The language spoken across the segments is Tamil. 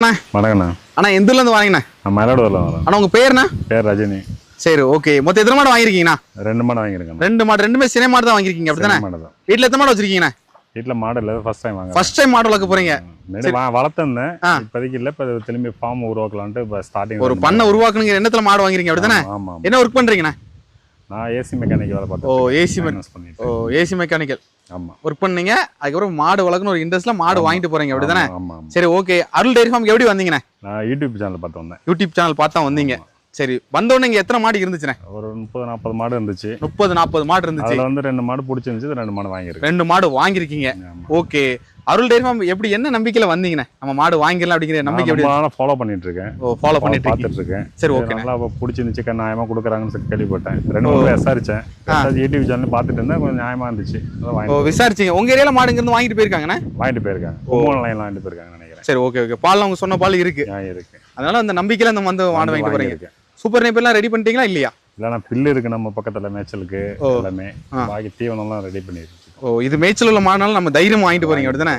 வணக்கண்ணா அண்ணா எந்த ஊர்ல இருந்து வாங்கினேன் மயிலாடுதுறையில் வரேன் அண்ணா உங்க பேருண்ணா பேர் ரஜினி. சரி ஓகே. மொத்தம் எத்தனை மாடு வாங்கிருக்கீங்கண்ணா ரெண்டு மாடு வாங்கியிருக்கேன் ரெண்டு மாடு ரெண்டுமே சினை மாடு தான் வாங்கிருக்கீங்க அப்படிதானே மாடு தான். வீட்டுல எத்தனை மாடு வச்சிருக்கீங்கண்ணா? வீட்டில் மாடு இல்லை ஃபர்ஸ்ட் டைம் வாங்க ஃபர்ஸ்ட் டைம் மாடு வளர்க்க போறீங்க. வளர்த்துருந்தேன். இப்போதைக்கு இல்லை இப்போ திரும்பி ஃபார்ம் உருவாக்கலான்ட்டு இப்போ ஸ்டார்டிங் ஒரு பண்ணை உருவாக்கணுங்கிற எண்ணத்துல மாடு ஆமாம் ஆமாம் என்ன ஒர்க் பண்றீங்கண்ணா? நான் ஏசி மெக்கானிக் வேலை ஓ பார்த்தேன் ஏசி ஃபைனான்ஸ் பண்ணிட்டு ஓ ஏசி மெக்கானிக்கல் ஆமாம் ஒர்க் பண்ணீங்க அதுக்கப்புறம் மாடு வளர்க்கணும் ஒரு இன்ட்ரெஸ்ட்ல மாடு வாங்கிட்டு போறீங்க அப்படிதானே? ஆமாம் ஆமாம் சரி ஓகே அருள் டைரி ஃபார்ம் எப்படி வந்தீங்கண்ணே? நான் யூடியூப் சேனல் பார்த்து வந்தேன். யூடியூப் சேனல் பார்த்தா வந்தீங்க. சரி வந்தோடனே இங்க எத்தனை மாடு இருந்துச்சுண்ணே? ஒரு முப்பது நாற்பது மாடு இருந்துச்சு. முப்பது நாற்பது மாடு இருந்துச்சு. அதில் வந்து ரெண்டு மாடு பிடிச்சிருந்துச்சு ரெண்டு மாடு வாங்கியிருக்கேன். ரெண்டு மாடு வாங்கியிருக்கீங்க. ஓகே அருள் டைரி ஃபார்ம் எப்படி என்ன நம்பிக்கையில வந்தீங்கண்ணே? நம்ம மாடு வாங்கிடலாம் அப்படிங்கிற நம்பிக்கை எப்படி நான் ஃபாலோ பண்ணிட்டு இருக்கேன் ஓ ஃபாலோ பண்ணிட்டு பார்த்துட்டு இருக்கேன் சரி ஓகே நல்லா இப்போ பிடிச்சிருந்துச்சு கண்ணு நியாயமாக கொடுக்குறாங்கன்னு சொல்லி கேள்விப்பட்டேன். ரெண்டு மூணு விசாரிச்சேன். விசாரிச்சு யூடியூப் சேனல் பார்த்துட்டு இருந்தேன் கொஞ்சம் நியாயமாக இருந்துச்சு. ஓ விசாரிச்சீங்க. உங்க ஏரியால மாடு இருந்து வாங்கிட்டு போயிருக்காங்கண்ணே? வாங்கிட்டு போயிருக்காங்க. கும்பகோணம் லைன் வாங்கிட்டு போயிருக்காங்க நினைக்கிறேன். சரி ஓகே ஓகே. பால் அவங்க சொன்ன பால் இருக்கு. நியாயம் இருக்கு. அதனால அந்த நம்பிக்கையில இந்த வந்து மாடு வாங்கிட்டு போறீங்க. சூப்பர் நைப் எல்லாம் ரெடி பண்ணிட்டீங்களா இல்லையா? இல்லைன்னா பில்லு இருக்கு நம்ம பக்கத்துல மேய்ச்சலுக்கு. எல்லாமே. பாக்கி தீவனம்லாம் ரெடி பண்ணிருக்கு ஓ இது மேய்ச்சல் உள்ள மாடுனால நம்ம தைரியம் வாங்கிட்டு போறீங்க அப்படிதானே?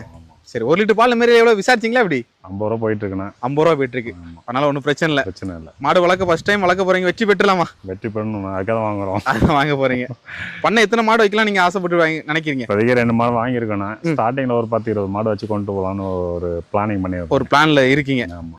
சரி ஒரு லிட்டர் பால் இந்த மாதிரி எவ்வளவு? விசாரிச்சீங்களா எப்படி? ஐம்பது ரூபா போயிட்டு இருக்குண்ணா. ஐம்பது ரூபா போயிட்டு இருக்கு. அதனால ஒன்றும் பிரச்சனை இல்லை. பிரச்சனை இல்லை. மாடு வளர்க்க ஃபர்ஸ்ட் டைம் வளர்க்க போறீங்க வெற்றி பெற்றலாமா? வெற்றி பெறணும் அதுக்காக வாங்குறோம். வாங்க போறீங்க. பண்ண எத்தனை மாடு வைக்கலாம் நீங்க ஆசைப்பட்டு வாங்கி நினைக்கிறீங்க? இப்போதைக்கு ரெண்டு மாடு வாங்கியிருக்கோண்ணா. ஸ்டார்டிங்ல ஒரு பத்து இருபது மாடு வச்சு கொண்டு போகலான்னு ஒரு பிளானிங் பண்ணியிருக்கோம். ஒரு பிளான்ல இருக்கீங்க. ஆமா.